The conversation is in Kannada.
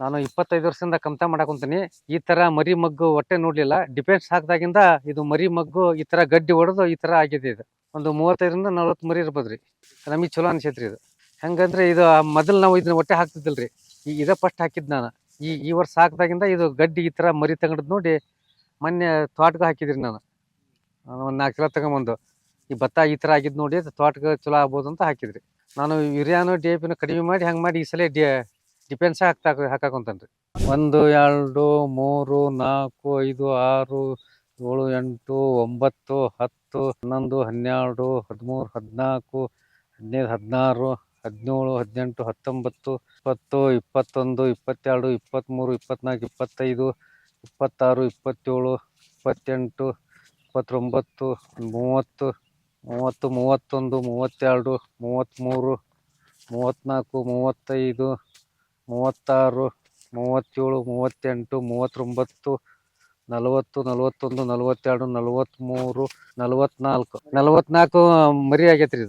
ನಾನು ಇಪ್ಪತ್ತೈದು ವರ್ಷದಿಂದ ಕಮ್ತಾ ಮಾಡಾಕೊಂತೀನಿ ಈ ತರ ಮರಿ ಮಗ್ಗು ಹೊಟ್ಟೆ ನೋಡ್ಲಿಲ್ಲ. ಡಿಫೆನ್ಸ್ ಹಾಕ್ದಾಗಿಂದ ಇದು ಮರಿ ಮಗ್ಗು ಈ ತರ ಗಡ್ಡಿ ಹೊಡೆದು ಈ ತರ ಆಗಿದೆ ಇದು. ಒಂದು ಮೂವತ್ತೈದರಿಂದ ನಲ್ವತ್ತು ಮರಿ ಇರ್ಬೋದ್ರಿ. ನಮಗೆ ಚಲೋ ಅನ್ಸೈತ್ರಿ ಇದು. ಹೆಂಗಂದ್ರೆ ಇದು ಮೊದಲು ನಾವು ಇದನ್ನ ಹೊಟ್ಟೆ ಹಾಕ್ತಿದ್ದಿಲ್ರಿ. ಈ ಇದ ಫಸ್ಟ್ ಹಾಕಿದ್ ನಾನು. ಈ ಈ ವರ್ಷ ಹಾಕ್ದಾಗಿಂದ ಇದು ಗಡ್ಡಿ ಈ ತರ ಮರಿ ತಗೊಂಡದ್ ನೋಡಿ ಮೊನ್ನೆ ತೋಟಕ್ಕೆ ಹಾಕಿದ್ರಿ ನಾನು. ಒಂದು ನಾಲ್ಕು ಸಲ ತಗೊಂಬಂದು. ಈ ಭತ್ತ ಈ ತರ ಆಗಿದ್ದು ನೋಡಿ ತೋಟಕ್ಕೆ ಚಲೋ ಆಗ್ಬೋದು ಅಂತ ಹಾಕಿದ್ರಿ. ನಾನು ಯೂರಿಯಾನು ಡಿ ಎ ಪಿನ ಕಡಿಮೆ ಮಾಡಿ ಹಂಗೆ ಮಾಡಿ ಈ ಸಲ ಡಿ ಡಿಫೆನ್ಸ್ ಹಾಕ್ತಾ ಹಾಕಾಕೊಂತಾನ್ರಿ. ಒಂದು, ಎರಡು, ಮೂರು, ನಾಲ್ಕು, ಐದು, ಆರು, ಏಳು, ಎಂಟು, ಒಂಬತ್ತು, ಹತ್ತು, ಹನ್ನೊಂದು, ಹನ್ನೆರಡು, ಹದಿಮೂರು, ಹದಿನಾಲ್ಕು, ಹದಿನೈದು, ಹದಿನಾರು, ಹದಿನೇಳು, ಹದಿನೆಂಟು, ಹತ್ತೊಂಬತ್ತು, ಇಪ್ಪತ್ತು, ಇಪ್ಪತ್ತೊಂದು, ಇಪ್ಪತ್ತೆರಡು, ಇಪ್ಪತ್ತ್ಮೂರು ಇಪ್ಪತ್ನಾಲ್ಕು ಇಪ್ಪತ್ತೈದು, ಇಪ್ಪತ್ತಾರು, ಇಪ್ಪತ್ತೇಳು, ಇಪ್ಪತ್ತೆಂಟು, ಇಪ್ಪತ್ತೊಂಬತ್ತು, ಮೂವತ್ತು ಮೂವತ್ತು, ಮೂವತ್ತೊಂದು, ಮೂವತ್ತೆರಡು, ಮೂವತ್ತ್ಮೂರು, ಮೂವತ್ತ್ನಾಲ್ಕು, ಮೂವತ್ತೈದು ಮೂವತ್ತಾರು ಮೂವತ್ತೇಳು ಮೂವತ್ತೆಂಟು ಮೂವತ್ತೊಂಬತ್ತು ನಲವತ್ತು ನಲವತ್ತೊಂದು ನಲವತ್ತೆರಡು ನಲವತ್ತ್ಮೂರು ನಲವತ್ತ್ನಾಲ್ಕು ನಲವತ್ನಾಲ್ಕು ಮರಿ ಆಗೈತ್ರಿ ಇದು.